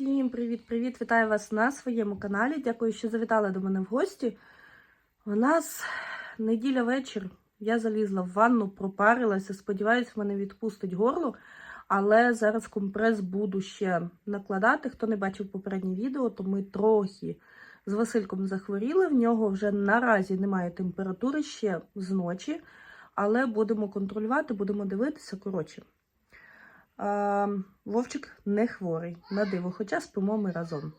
Всім привіт-привіт! Вітаю вас на своєму каналі. Дякую, що завітали до мене в гості. У нас неділя вечір. Я залізла в ванну, пропарилася. Сподіваюсь, мене відпустить горло. Але зараз компрес буду ще накладати. Хто не бачив попереднє відео, то ми трохи з Васильком захворіли. В нього вже наразі немає температури ще з ночі. Але будемо контролювати, будемо дивитися. Коротше. Вовчик не хворий на диво, хоча спимо ми разом.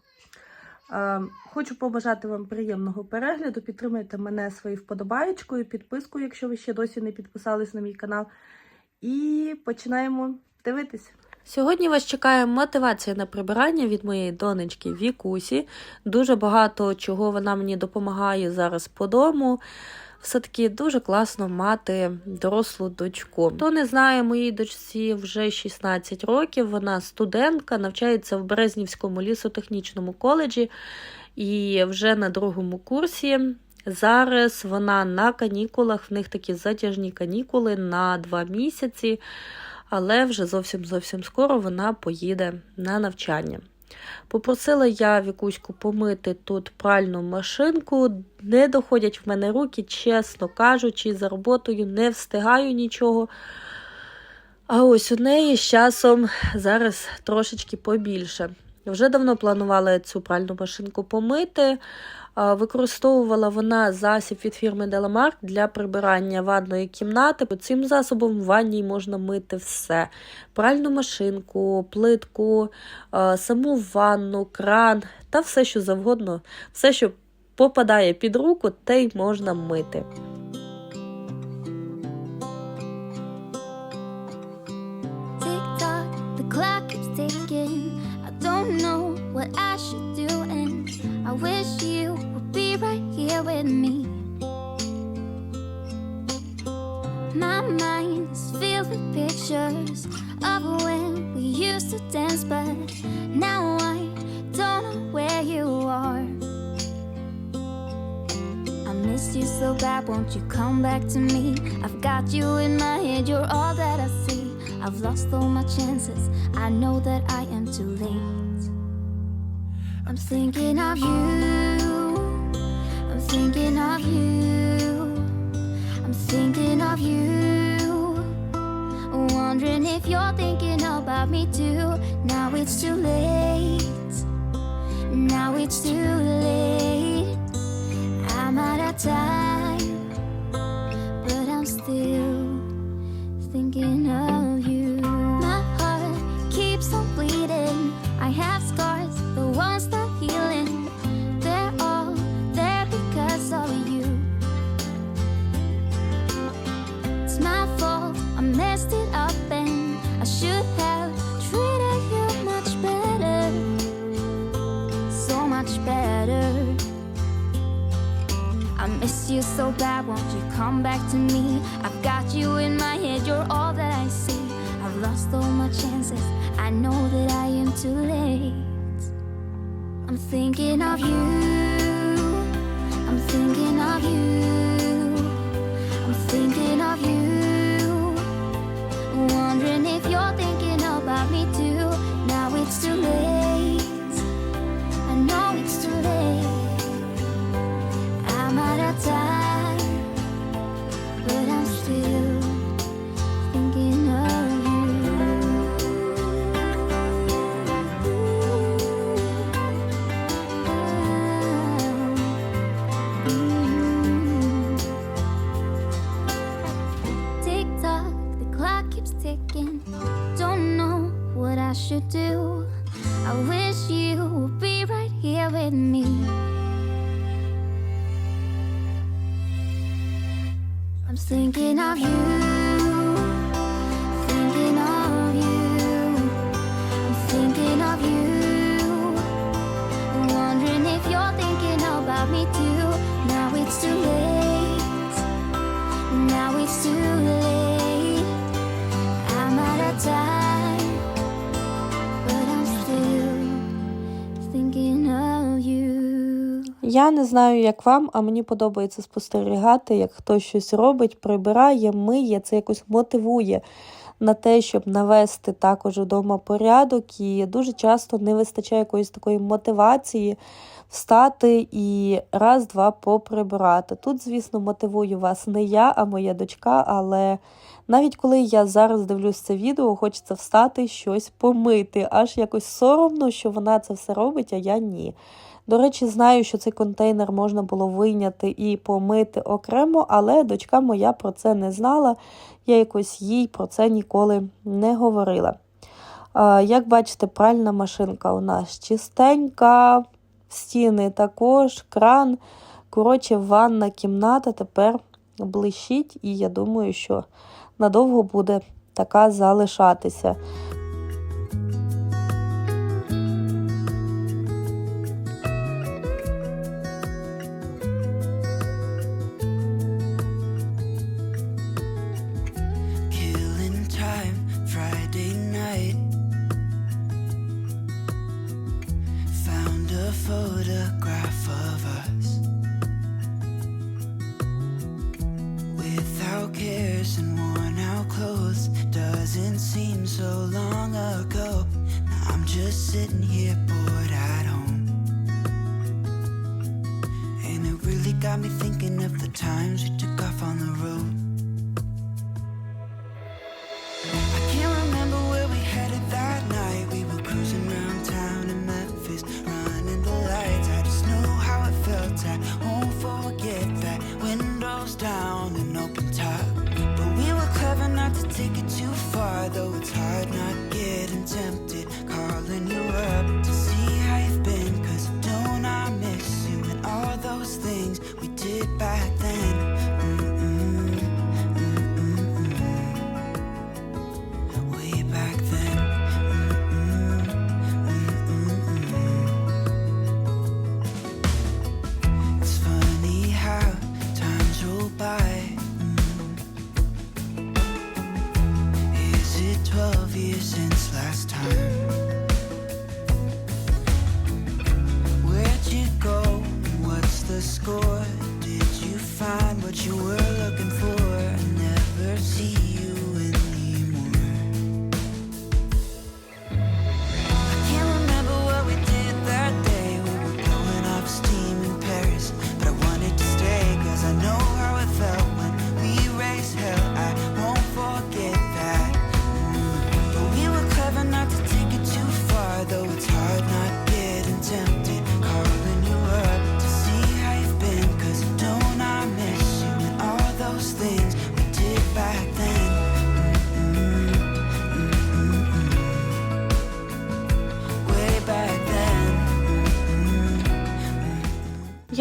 Хочу побажати вам приємного перегляду. Підтримайте мене своєю вподобаєчкою, підпискою, якщо ви ще досі не підписались на мій канал. І починаємо дивитися. Сьогодні вас чекає мотивація на прибирання від моєї донечки Вікусі. Дуже багато чого вона мені допомагає зараз по дому. Все-таки дуже класно мати дорослу дочку. Хто не знає, моїй дочці вже 16 років. Вона студентка, навчається в Березнівському лісотехнічному коледжі і вже на другому курсі. Зараз вона на канікулах, в них такі затяжні канікули на два місяці, але вже зовсім зовсім скоро вона поїде на навчання. Попросила я Вікуську помити тут пральну машинку. Не доходять в мене руки, чесно кажучи, за роботою не встигаю нічого. А ось у неї з часом зараз трошечки побільше. Вже давно планувала цю пральну машинку помити. Використовувала вона засіб від фірми Деламарк для прибирання ванної кімнати. Цим засобом в ванній можна мити все: пральну машинку, плитку, саму ванну, кран та все, що завгодно, все, що попадає під руку, те й можна мити. With me. My mind is filled with pictures of when we used to dance, but now I don't know where you are. I miss you so bad, won't you come back to me? I've got you in my head, you're all that I see. I've lost all my chances, I know that I am too late. I'm thinking of you, thinking of you, I'm thinking of you. Wondering if you're thinking about me too. Now it's too late, now it's too late. I'm out of time, but I'm still you so bad, won't you come back to me? I've got you in my head, you're all that I see. I've lost all my chances, I know that I am too late. I'm thinking of you, I'm thinking of you, I'm thinking of you. Wondering if you're thinking about me too. Now it's too late, I do. I wish you would be right here with me. I'm thinking of you, Я не знаю, як вам, а мені подобається спостерігати, як хтось щось робить, прибирає, миє, це якось мотивує на те, щоб навести також вдома порядок, і дуже часто не вистачає якоїсь такої мотивації встати і раз-два поприбирати. Тут, звісно, мотивую вас не я, а моя дочка, але навіть коли я зараз дивлюсь це відео, хочеться встати щось помити. Аж якось соромно, що вона це все робить, а я ні. До речі, знаю, що цей контейнер можна було вийняти і помити окремо, але дочка моя про це не знала. Я якось їй про це ніколи не говорила. Як бачите, пральна машинка у нас чистенька, стіни також, кран. Коротше, ванна кімната тепер блищить, і я думаю, що надовго буде така залишатися.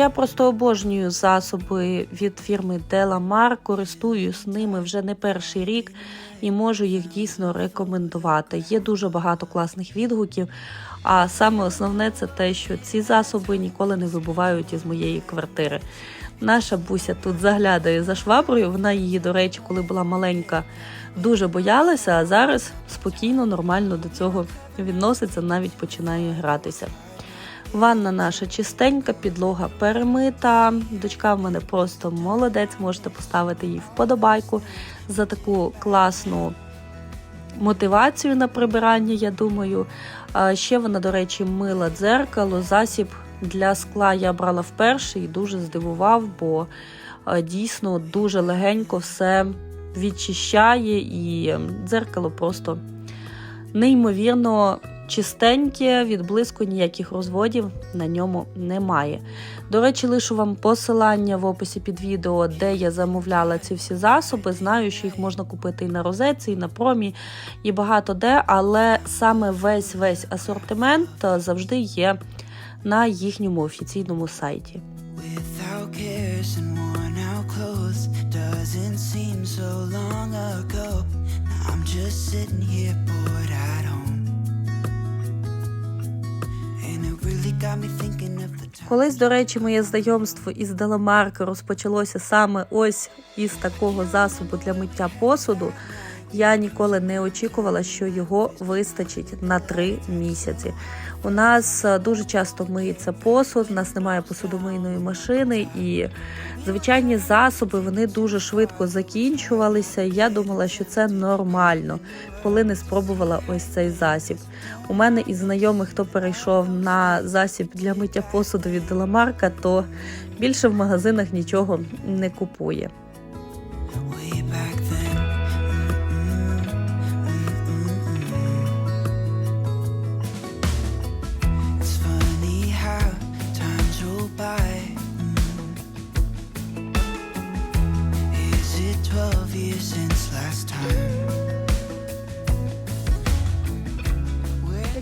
Я просто обожнюю засоби від фірми Delamar, користуюсь ними вже не перший рік і можу їх дійсно рекомендувати. Є дуже багато класних відгуків. А саме основне це те, що ці засоби ніколи не вибувають із моєї квартири. Наша буся тут заглядає за шваброю. Вона її, до речі, коли була маленька, дуже боялася, а зараз спокійно, нормально до цього відноситься, навіть починає гратися. Ванна наша чистенька, підлога перемита. Дочка в мене просто молодець. Можете поставити їй вподобайку за таку класну мотивацію на прибирання, я думаю. Ще вона, до речі, мила дзеркало, засіб для скла я брала вперше і дуже здивував, бо дійсно дуже легенько все відчищає, і дзеркало просто неймовірно чистеньке, від блиску ніяких розводів на ньому немає. До речі, лишу вам посилання в описі під відео, де я замовляла ці всі засоби. Знаю, що їх можна купити і на розетці, і на промі, і багато де, але саме весь весь асортимент е, завжди є на їхньому офіційному сайті. Just sitting here bored Колись, до речі, моє знайомство із Деламарк розпочалося саме ось із такого засобу для миття посуду. Я ніколи не очікувала, що його вистачить на три місяці. У нас е, дуже часто миється посуд, у нас немає посудомийної машини, і звичайні засоби вони дуже швидко закінчувалися. Я думала, що це нормально, коли не спробувала ось цей засіб. У мене із знайомих, хто перейшов на засіб для миття посуду від Деламарка, то більше в магазинах нічого не купує.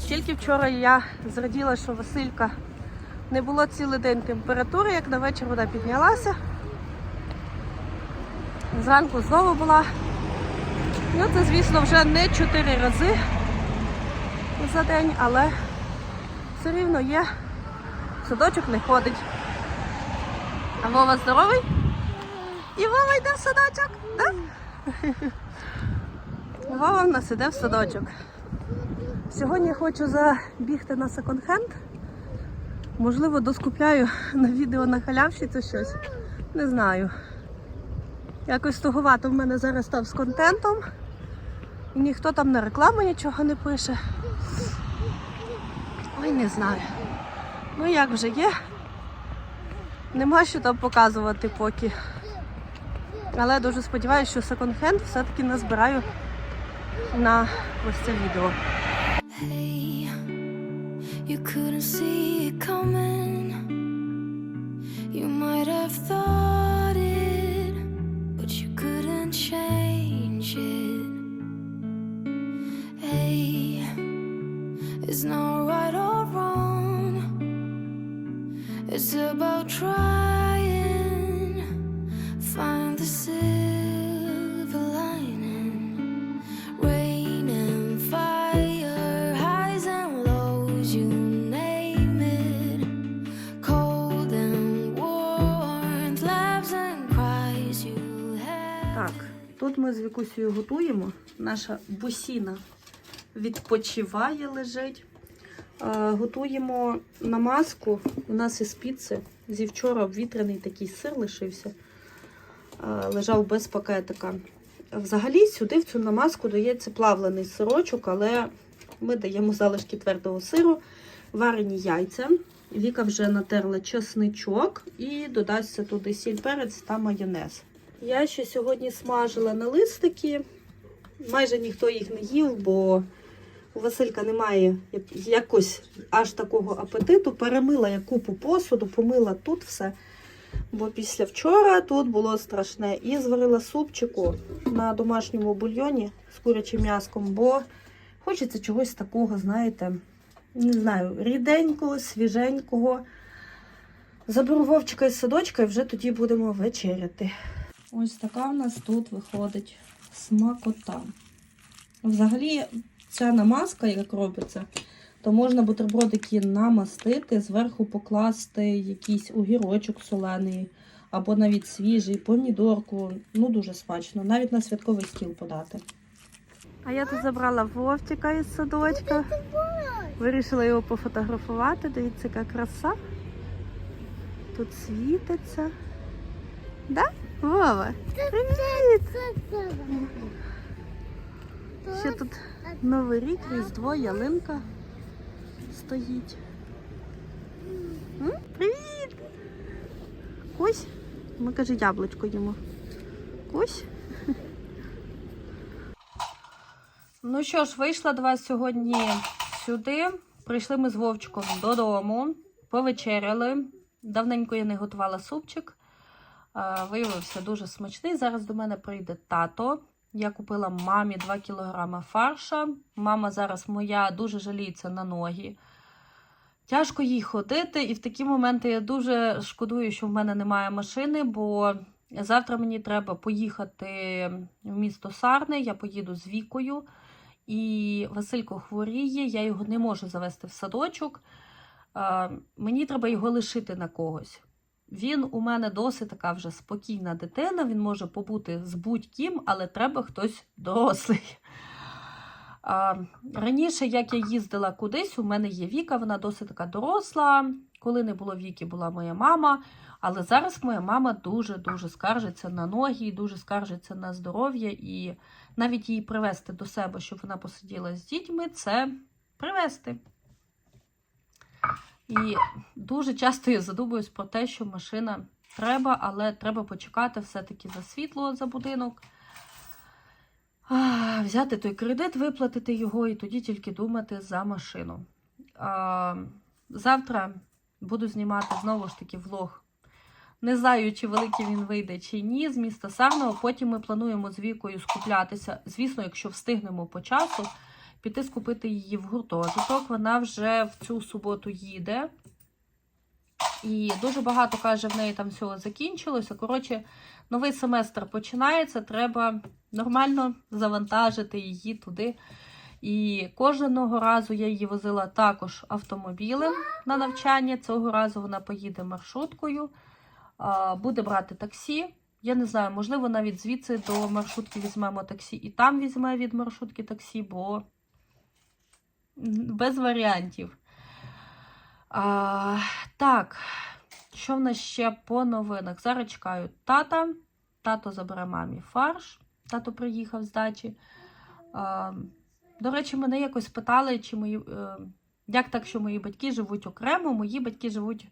Тільки вчора я зраділа, що Василька не було цілий день температури, як на вечір вона піднялася. Зранку знову була. Ну, це, звісно, вже не чотири рази за день, але все рівно є. Садочок не ходить. А Вова здоровий? І Вова йде в садочок, так? Вова в нас іде в садочок. Сьогодні хочу забігти на секонд-хенд. Можливо, доскупляю на відео на халявщицю щось. Не знаю. Якось туговато в мене зараз став з контентом. І ніхто там на рекламу нічого не пише. Ой, не знаю. Ну як вже є. Нема що там показувати поки. Але дуже сподіваюся, що секонд-хенд все-таки назбираю на ось це відео. Hey, you couldn't see it coming. You might have thought it, but you couldn't change it. Hey, it's not right or wrong. It's about trying, Так, тут ми з Вікусею готуємо. Наша бусіна відпочиває, лежить. Е, готуємо намазку. У нас із піци. Зі вчора обвітрений такий сир лишився. Е, лежав без пакетика. Взагалі сюди в цю намазку дається плавлений сирочок, але ми даємо залишки твердого сиру, варені яйця. Віка вже натерла чесничок і додасться туди сіль, перець та майонез. Я ще сьогодні смажила на листики. Майже ніхто їх не їв, бо у Василька немає як- якось аж такого апетиту. Перемила я купу посуду, помила тут все. Бо після вчора тут було страшне. І зварила супчику на домашньому бульйоні з курячим м'яском, бо хочеться чогось такого, знаєте, не знаю, ріденького, свіженького. Заберу Вовчика із садочка і вже тоді будемо вечеряти. Ось така в нас тут виходить смакота. Взагалі, ця намазка, як робиться, то можна бутербродики намастити, зверху покласти якийсь огірочок солений, або навіть свіжий, помідорку. Ну, дуже смачно, навіть на святковий стіл подати. А я тут забрала Вовчика із садочка. Вирішила його пофотографувати. Дивіться, яка краса. Тут світиться. Да? Вова? Привіт! Ще тут Новий рік, Різдво, ялинка стоїть. Привіт! Кусь? Ми каже, яблучко їмо. Кусь? Ну що ж, вийшла до вас сьогодні сюди. Прийшли ми з Вовчиком додому, повечеряли. Давненько я не готувала супчик. Е, Виявився дуже смачний. Зараз до мене прийде тато. Я купила мамі 2 кг фарша. Мама зараз моя дуже жаліється на ноги. Тяжко їй ходити, і в такі моменти я дуже шкодую, що в мене немає машини, бо завтра мені треба поїхати в місто Сарни. Я поїду з Вікою. І Василько хворіє, я його не можу завести в садочок. Е, Мені треба його лишити на когось. Він у мене досить така вже спокійна дитина, він може побути з будь-ким, але треба хтось дорослий. А, раніше, як я їздила кудись, у мене є Віка, вона досить така доросла. Коли не було Віки, була моя мама. Але зараз моя мама дуже-дуже скаржиться на ноги, дуже скаржиться на здоров'я, і навіть її привезти до себе, щоб вона посиділа з дітьми, це привезти. І дуже часто я задумуюсь про те, що машина треба, але треба почекати все-таки за світло за будинок. Взяти той кредит, виплатити його і тоді тільки думати за машину. Завтра буду знімати знову ж таки влог. Не знаю, чи великий він вийде, чи ні, з міста Сарного. Потім ми плануємо з Вікою скуплятися. Звісно, якщо встигнемо по часу, піти скупити її в гуртожиток. Вона вже в цю суботу їде. І дуже багато каже, в неї там всього закінчилося. Коротше, новий семестр починається. Треба нормально завантажити її туди. І кожного разу я її возила також автомобілем на навчання. Цього разу вона поїде маршруткою, буде брати таксі. Я не знаю, можливо, навіть звідси до маршрутки візьмемо таксі і там візьме від маршрутки таксі, бо без варіантів. А, так, що в нас ще по новинах? Зараз чекаю тата. Тато забере мамі фарш. Тато приїхав з дачі. А, до речі, мене якось питали, чи мої, е, як так, що мої батьки живуть окремо. Мої батьки живуть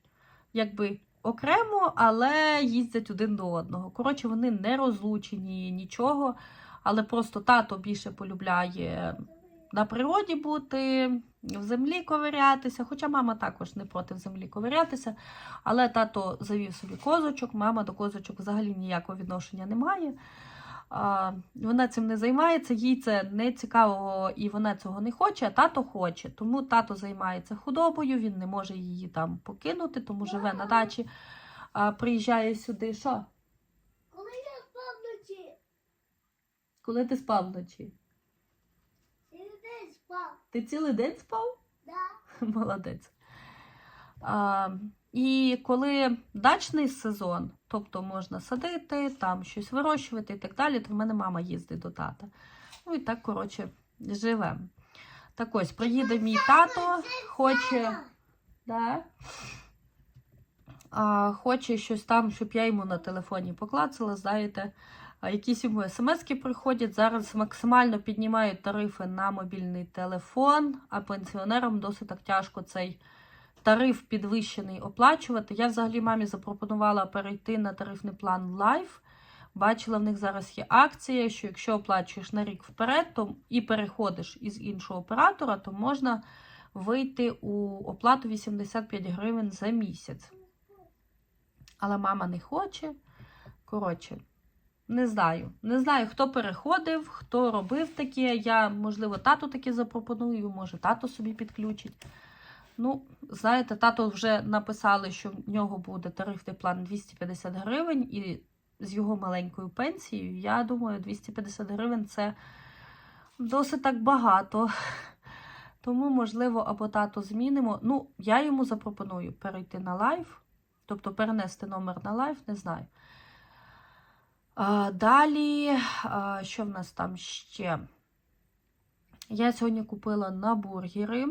якби окремо, але їздять один до одного. Коротше, вони не розлучені нічого, але просто тато більше полюбляє на природі бути, в землі ковирятися. Хоча мама також не проти в землі ковирятися. Але тато завів собі козочок, мама до козочок взагалі ніякого відношення не має. Вона цим не займається, їй це не цікаво і вона цього не хоче, а тато хоче. Тому тато займається худобою, він не може її там покинути, тому живе на дачі, приїжджає сюди. Що? Коли я спав вночі, Коли ти спав вночі? Ти цілий день спав? да? Молодець. А, і коли дачний сезон, тобто можна садити, там щось вирощувати і так далі, то в мене мама їздить до тата. Ну і так, коротше, живемо. Так ось, приїде мій тато, хоче. Да? А, хоче щось там, щоб я йому на телефоні поклацала, знаєте, якісь йому смски приходять. Зараз максимально піднімають тарифи на мобільний телефон, а пенсіонерам досить так тяжко цей тариф підвищений оплачувати. Я взагалі мамі запропонувала перейти на тарифний план Life. Бачила, в них зараз є акція, що якщо оплачуєш на рік вперед то і переходиш із іншого оператора, то можна вийти у оплату 85 гривень за місяць. Але мама не хоче. Коротше, не знаю. Не знаю, хто переходив, хто робив таке. Я, можливо, тату таке запропоную, може, тато собі підключить. Ну, знаєте, тато вже написали, що в нього буде тарифний план 250 гривень, і з його маленькою пенсією, я думаю, 250 гривень це досить так багато. Тому, можливо, або тато змінимо. Ну, я йому запропоную перейти на лайф, тобто перенести номер на лайф, не знаю. Далі, що в нас там ще? Я сьогодні купила на бургери,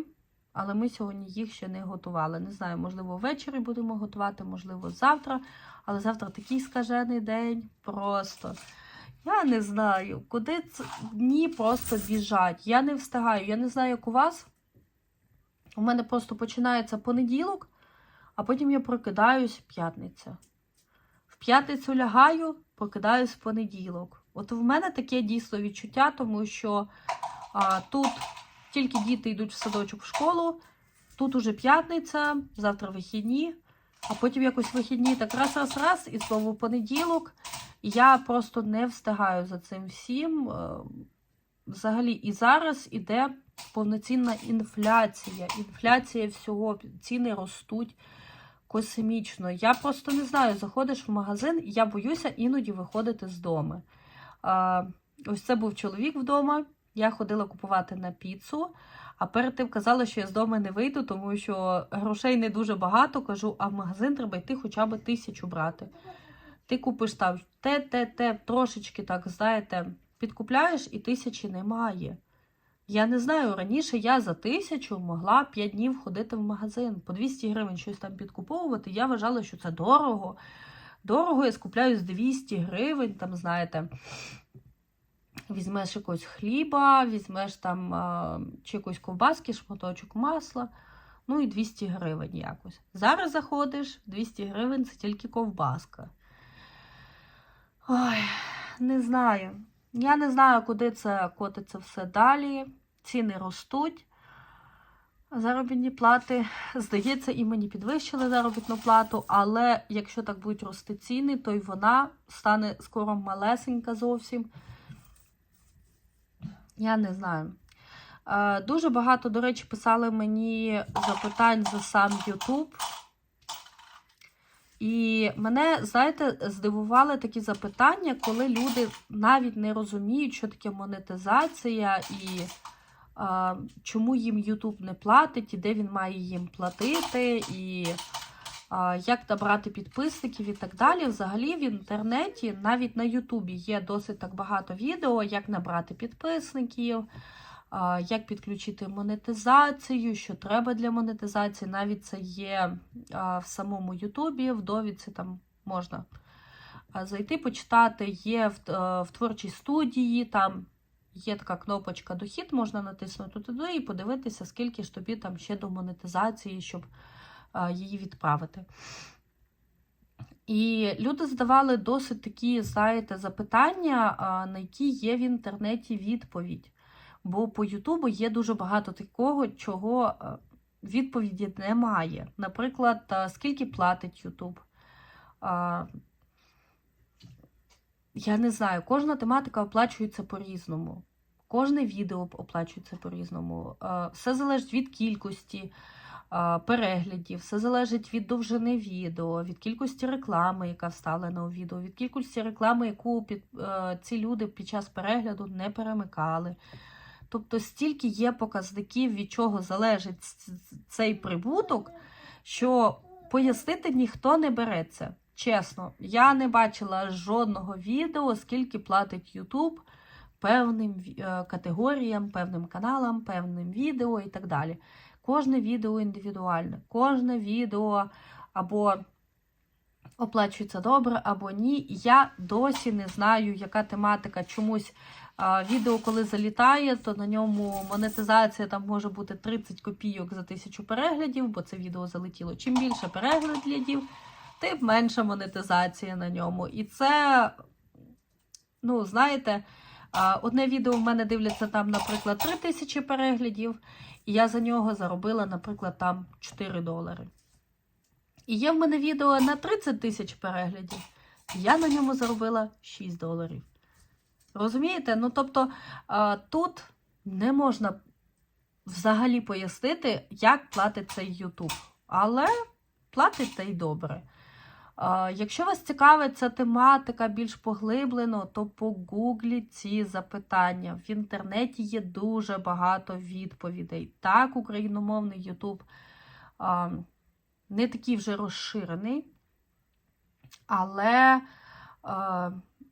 але ми сьогодні їх ще не готували. Не знаю, можливо, ввечері будемо готувати, можливо, завтра. Але завтра такий скажений день. Просто. Я не знаю, куди ц... дні просто біжать. Я не встигаю. Я не знаю, як у вас. У мене просто починається понеділок, а потім я прокидаюсь п'ятниця. В п'ятницю лягаю, прокидаюсь в понеділок. От в мене таке дійсно відчуття, тому що а, тут тільки діти йдуть в садочок в школу, тут уже п'ятниця, завтра вихідні, а потім якось вихідні так раз-раз-раз, і знову понеділок. Я просто не встигаю за цим всім. Е, Взагалі, і зараз іде повноцінна інфляція. Інфляція всього, ціни ростуть космічно. Я просто не знаю, заходиш в магазин, я боюся іноді виходити з дому. Ось це був чоловік вдома. Я ходила купувати на піцу, А перед тим казала, що я з дому не вийду, тому що грошей не дуже багато. Кажу, а в магазин треба йти хоча б тисячу брати. Ти купиш там те, те, те, трошечки так, знаєте, підкупляєш і тисячі немає. Я не знаю, раніше я за тисячу могла 5 днів ходити в магазин. По 200 гривень щось там підкуповувати. Я вважала, що це дорого. Дорого я скупляю з 200 гривень, там, знаєте, візьмеш якогось хліба, візьмеш там чи якоїсь ковбаски, шматочок масла, ну і 200 гривень якось. Зараз заходиш, 200 гривень це тільки ковбаска. Ой, не знаю. Я не знаю, куди це котиться все далі. Ціни ростуть. Заробітні плати, здається, і мені підвищили заробітну плату, але якщо так будуть рости ціни, то й вона стане скоро малесенька зовсім. Я не знаю. Е, Дуже багато, до речі, писали мені запитань за сам YouTube. І мене, знаєте, здивували такі запитання, коли люди навіть не розуміють, що таке монетизація і а, чому їм YouTube не платить, і де він має їм платити, і а, як набрати підписників і так далі. Взагалі в інтернеті, навіть на Ютубі є досить так багато відео, як набрати підписників, як підключити монетизацію, що треба для монетизації. Навіть це є в самому Ютубі, в довідці там можна зайти, почитати, є в, е, в творчій студії, там є така кнопочка дохід, можна натиснути туди і подивитися, скільки ж тобі там ще до монетизації, щоб її відправити. І люди задавали досить такі, знаєте, запитання, на які є в інтернеті відповідь. Бо по Ютубу є дуже багато такого, чого е, відповіді немає. Наприклад, е, скільки платить Ютуб. Я не знаю, кожна тематика оплачується по-різному. Кожне відео оплачується по-різному. Е, Все залежить від кількості е, переглядів, все залежить від довжини відео, від кількості реклами, яка вставлена у відео, від кількості реклами, яку е, ці люди під час перегляду не перемикали. Тобто стільки є показників, від чого залежить цей прибуток, що пояснити ніхто не береться. Чесно, я не бачила жодного відео, скільки платить YouTube певним е, категоріям, певним каналам, певним відео і так далі. Кожне відео індивідуальне, кожне відео або оплачується добре, або ні. Я досі не знаю, яка тематика чомусь. Відео, коли залітає, то на ньому монетизація там може бути 30 копійок за тисячу переглядів, бо це відео залетіло. Чим більше переглядів, тим менша монетизація на ньому. І це, ну, знаєте, одне відео в мене дивляться там, наприклад, 3 тисячі переглядів, і я за нього заробила, наприклад, там 4 долари. І є в мене відео на 30 тисяч переглядів, я на ньому заробила 6 доларів. Розумієте? Ну, тобто тут не можна взагалі пояснити, як платить цей YouTube. Але платить та й добре. Якщо вас цікавить ця тематика більш поглиблено, то погугліть ці запитання. В інтернеті є дуже багато відповідей. Так, україномовний YouTube не такий вже розширений, але.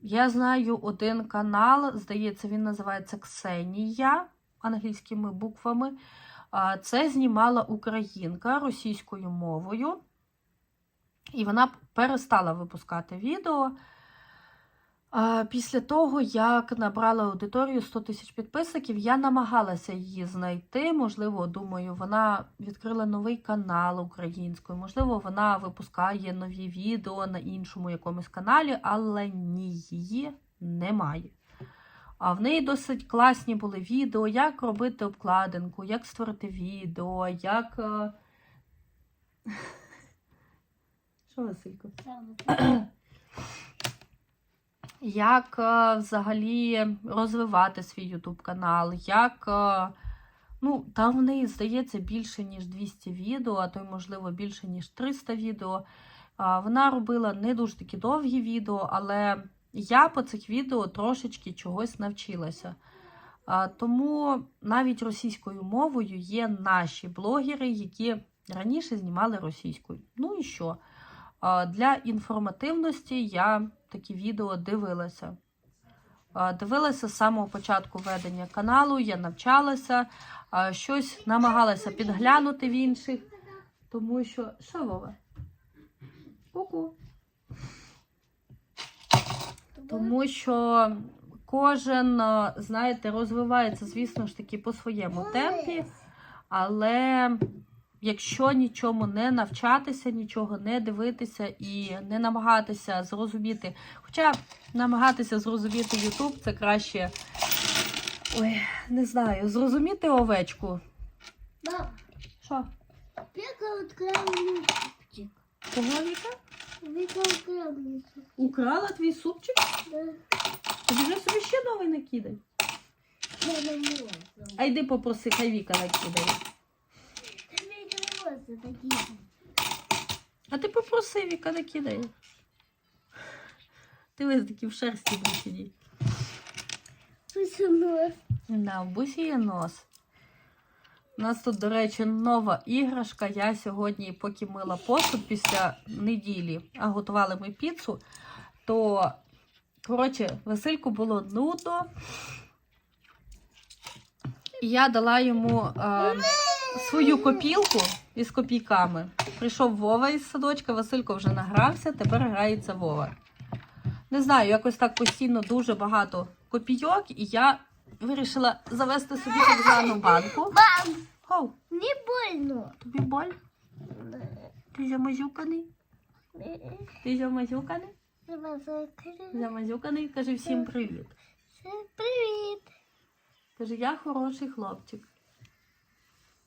Я знаю один канал, здається, він називається Ксенія англійськими буквами. Це знімала українка російською мовою. І вона перестала випускати відео. Після того, як набрала аудиторію 100 тисяч підписників, я намагалася її знайти. Можливо, думаю, вона відкрила новий канал українською, можливо, вона випускає нові відео на іншому якомусь каналі, але ні, її немає. А в неї досить класні були відео, як робити обкладинку, як створити відео, як. е, Що, Василько? як е, взагалі розвивати свій YouTube канал, як. е, Ну, там в неї, здається, більше, ніж 200 відео, а то й, можливо, більше, ніж 300 відео. Вона робила не дуже такі довгі відео, але я по цих відео трошечки чогось навчилася. Тому навіть російською мовою є наші блогери, які раніше знімали російською. Ну і що? Для інформативності я такі відео дивилася. Дивилася з самого початку ведення каналу, я навчалася, щось намагалася підглянути в інших, тому що. Що? Ку-ку. Тому що кожен, знаєте, розвивається, звісно ж таки, по своєму темпі, але якщо нічому не навчатися, нічого не дивитися і не намагатися зрозуміти, хоча намагатися зрозуміти YouTube це краще, ой, не знаю, зрозуміти овечку. Мам, Що? Віка відкрила супчик. Кого Віка? Віка відкрила супчик. Украла твій супчик? Тобі вже собі ще новий накидай. Я не можу. А йди попроси, хай Віка накидає. Не може такі. А ти попроси, Віка накидає. Ти весь таки в шерсті сидіти. Посунулась. Да, в бусі є нос. У нас тут, до речі, нова іграшка. Я сьогодні, поки мила посуд після неділі, а готували ми піцу, то, коротше, Васильку було нудно. І я дала йому е, свою копілку із копійками. Прийшов Вова із садочка, Василько вже награвся, тепер грається Вова. Не знаю, якось так постійно дуже багато копійок, і я вирішила завести собі так звану банку. Мам, Хоу, не больно. тобі боль? Ти замазюканий? Ти замазюканий? Замазюканий, каже всім привіт. Привіт. Каже, я хороший хлопчик.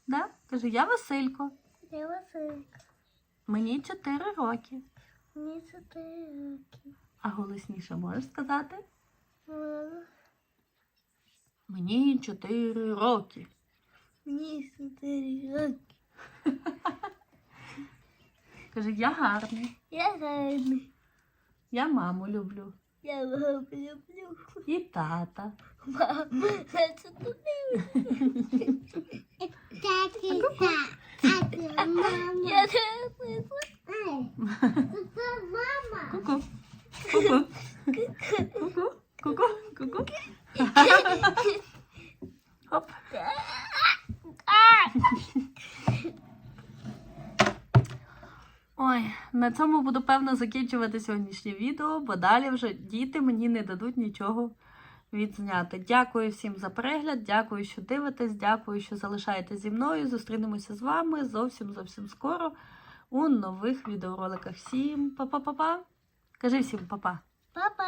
Да? Каже, я Василько. Я Василька. Мені 4 роки. Мені чотири роки. А голосніше можеш сказати? Мені 4 роки. Мені чотири роки. Каже, я гарний. Я гарний. Я маму люблю. Я маму люблю. І тата. Мама, це чотири. Таті, та, мама. Я не знаю. Ай, це мама. Ку-ку. Ку-ку. Ку-ку. Ку-ку. Ку-ку. Хоп. Ой, на цьому буду певно закінчувати сьогоднішнє відео, бо далі вже діти мені не дадуть нічого відзняти. Дякую всім за перегляд, дякую, що дивитесь, дякую, що залишаєтесь зі мною. Зустрінемося з вами зовсім зовсім скоро у нових відеороликах. Всім па-па-па-па. Кажи всім па-па. Папа.